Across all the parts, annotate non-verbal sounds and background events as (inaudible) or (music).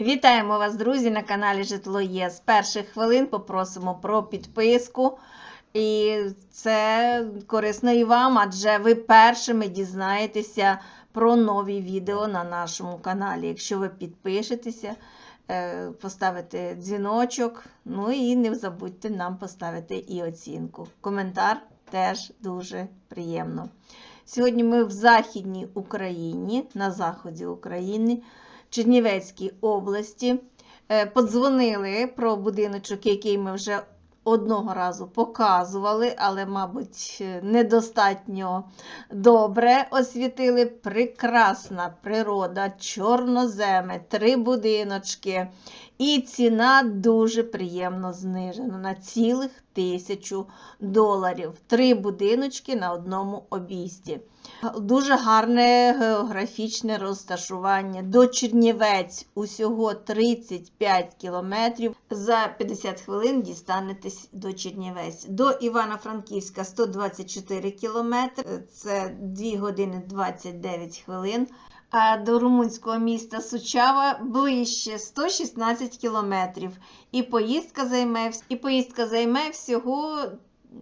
Вітаємо вас, друзі, на каналі Житло Є. З перших хвилин попросимо про підписку. І це корисно і вам, адже ви першими дізнаєтеся про нові відео на нашому каналі. Якщо ви підпишетеся, е, поставите дзвіночок, ну і не забудьте нам поставити і оцінку. Коментар теж дуже приємно. Сьогодні ми в Західній Україні, на заході України. Чернівецькій області. Е, Подзвонили про будиночок, який ми вже одного разу показували, але, мабуть, недостатньо добре освітили. Прекрасна природа, чорноземи, три будиночки. І ціна дуже приємно знижена на цілих тисячу доларів. Три будиночки на одному обійсті. Дуже гарне географічне розташування. До Чернівець усього 35 кілометрів. За 50 хвилин дістанетесь до Чернівець. До Івано-Франківська 124 кілометри. Це 2 години 29 хвилин. А до румунського міста Сучава ближче 116 кілометрів. І поїздка займе, і поїздка займе всього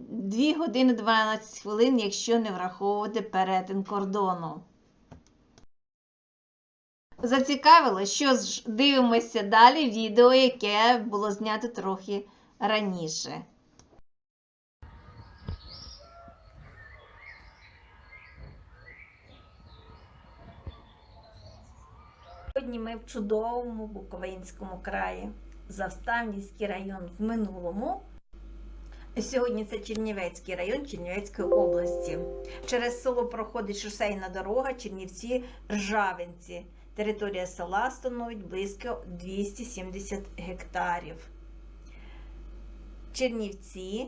2 години 12 хвилин, якщо не враховувати перетин кордону. Зацікавило, що ж дивимося далі відео, яке було знято трохи раніше. Сьогодні ми в чудовому Буковинському краї. Заставнівський район в минулому. Сьогодні це Чернівецький район Чернівецької області. Через село проходить шосейна дорога Чернівці Ржавинці. Територія села становить близько 270 гектарів. Чернівці,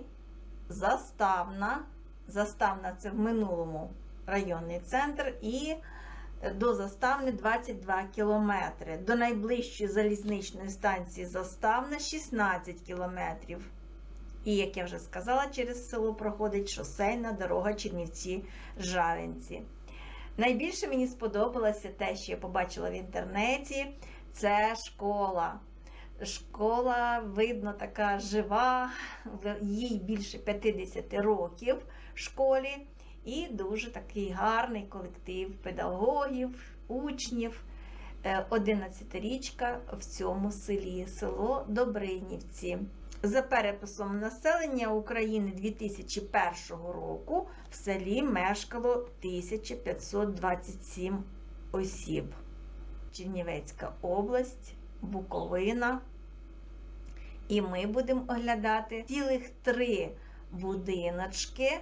Заставна. Заставна це в минулому районний центр. І до заставни 22 кілометри. До найближчої залізничної станції Заставна 16 кілометрів. І, як я вже сказала, через село проходить шосейна дорога Чернівці-Жавинці. Найбільше мені сподобалося те, що я побачила в інтернеті, це школа. Школа, видно, така жива, їй більше 50 років школі. І дуже такий гарний колектив педагогів, учнів. 11-річка в цьому селі, село Добринівці. За переписом населення України 2001 року в селі мешкало 1527 осіб. Чернівецька область, Буковина. І ми будемо оглядати цілих три будиночки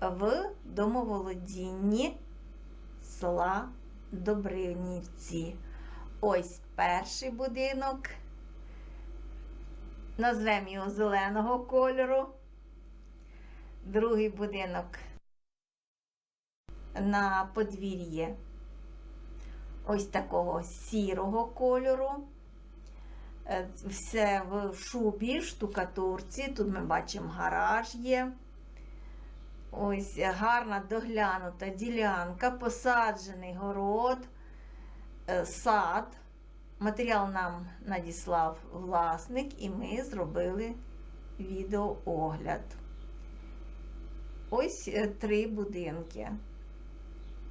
в домоволодінні села Добринівці. Ось перший будинок. Назвемо його зеленого кольору. Другий будинок на подвір'ї ось такого сірого кольору. Все в шубі, штукатурці. Тут ми бачимо гараж є. Ось гарна доглянута ділянка, посаджений город, сад. Матеріал нам надіслав власник, і ми зробили відеоогляд. Ось три будинки.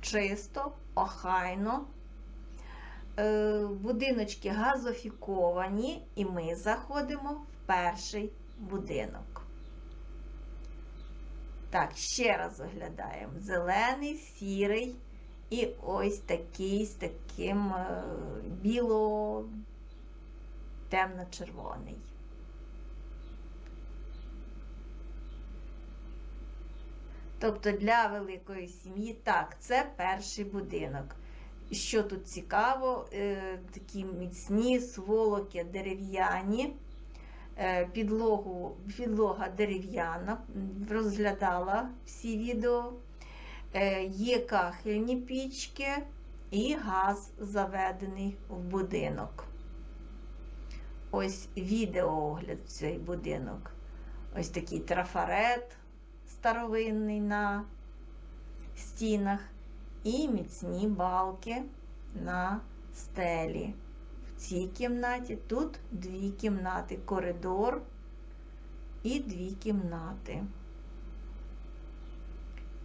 Чисто, охайно. Будиночки газофіковані, і ми заходимо в перший будинок. Так, ще раз оглядаємо: зелений, сірий і ось такий з таким біло-темно-червоний. Тобто для великої сім'ї, так, це перший будинок. Що тут цікаво, такі міцні сволоки дерев'яні. Підлогу, підлога дерев'яна, розглядала всі відео. Є кахельні пічки і газ заведений в будинок. Ось відеоогляд в цей будинок. Ось такий трафарет старовинний на стінах і міцні балки на стелі. Цій кімнаті, тут дві кімнати, коридор і дві кімнати.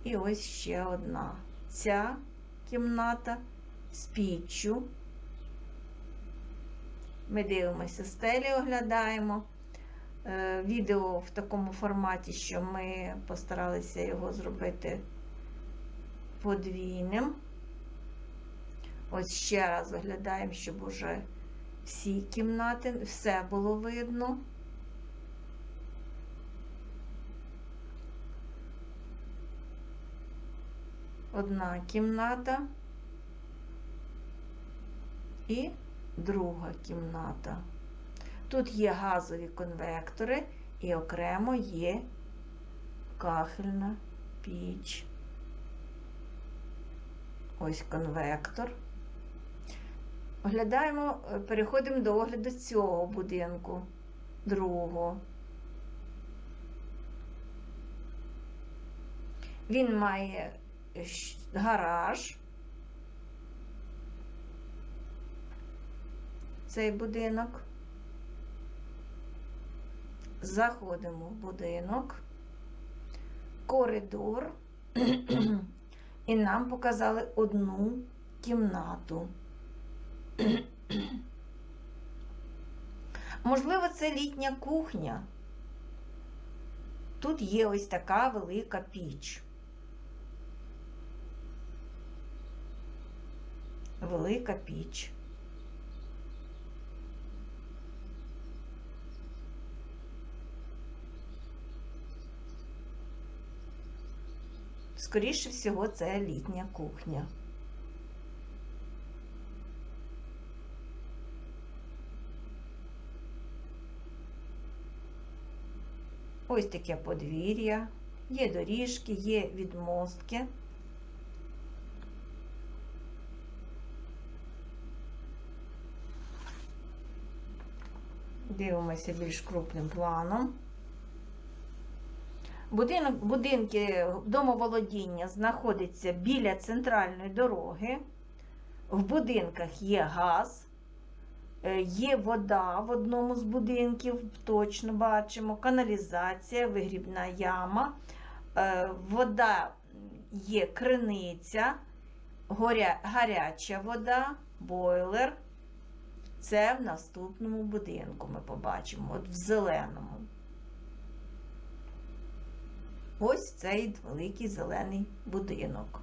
І ось ще одна. Ця кімната з піччю. Ми дивимося стелі, оглядаємо. Е, Відео в такому форматі, що ми постаралися його зробити подвійним. Ось ще раз оглядаємо, щоб уже всі кімнати, все було видно. Одна кімната і друга кімната. Тут є газові конвектори і окремо є кахельна піч. Ось конвектор. Оглядаємо, е, переходимо до огляду цього будинку, другого. Він має гараж. Цей будинок. Заходимо в будинок, коридор, (clears throat) і нам показали одну кімнату. (coughs) Можливо, це літня кухня. Тут є ось така велика піч. Велика піч. Скоріше всього, це літня кухня. Ось таке подвір'я, є доріжки, є відмостки. Дивимося більш крупним планом. Будинок, будинки домоволодіння знаходяться біля центральної дороги. В будинках є газ, є вода в одному з будинків, точно бачимо, каналізація, вигрібна яма, е, вода є криниця, горя, гаряча вода, бойлер. Це в наступному будинку ми побачимо, от в зеленому. Ось цей великий зелений будинок.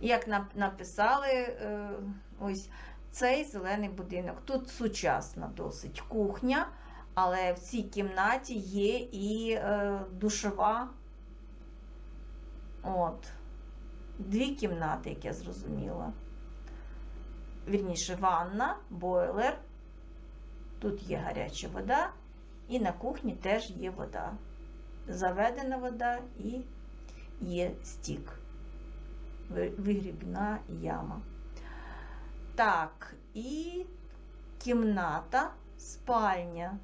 Як нап- написали, е, ось цей зелений будинок. Тут сучасна досить кухня, але в цій кімнаті є і е, душова. От. Дві кімнати, як я зрозуміла. Вірніше, ванна, бойлер. Тут є гаряча вода, і на кухні теж є вода. Заведена вода і є стік. Ви- Вигрібна яма. Так, і кімната, спальня.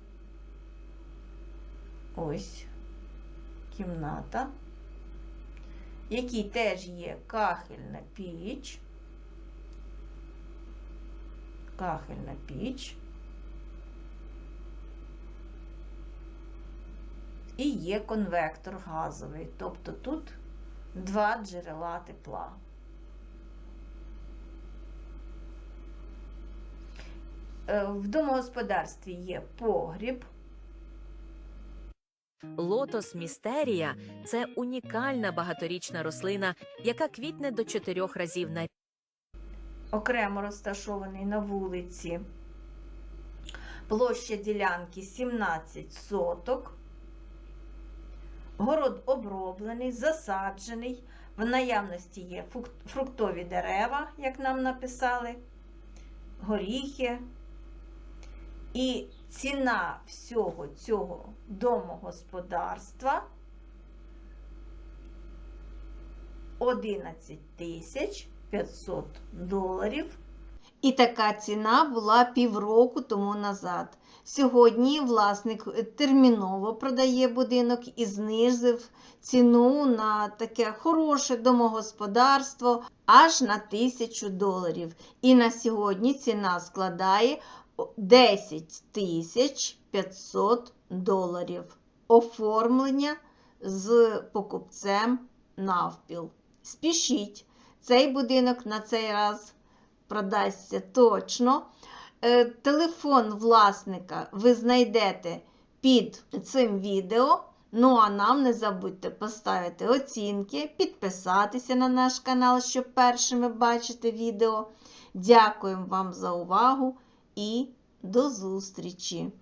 Ось кімната, якій теж є кахельна піч. Кахельна піч. І є конвектор газовий, тобто тут два джерела тепла. Е, В домогосподарстві є погріб, Лотос містерія це унікальна багаторічна рослина, яка квітне до чотирьох разів на рік. окремо розташований на вулиці. Площа ділянки 17 соток. Город оброблений, засаджений. В наявності є фруктові дерева, як нам написали, горіхи. І ціна всього цього домогосподарства 11 тисяч 500 доларів. І така ціна була півроку тому назад. Сьогодні власник терміново продає будинок і знизив ціну на таке хороше домогосподарство аж на тисячу доларів. І на сьогодні ціна складає 10 тисяч 500 доларів. Оформлення з покупцем навпіл. Спішіть, цей будинок на цей раз продасться точно. Е, Телефон власника ви знайдете під цим відео. Ну а нам не забудьте поставити оцінки, підписатися на наш канал, щоб першими бачити відео. Дякуємо вам за увагу і до зустрічі!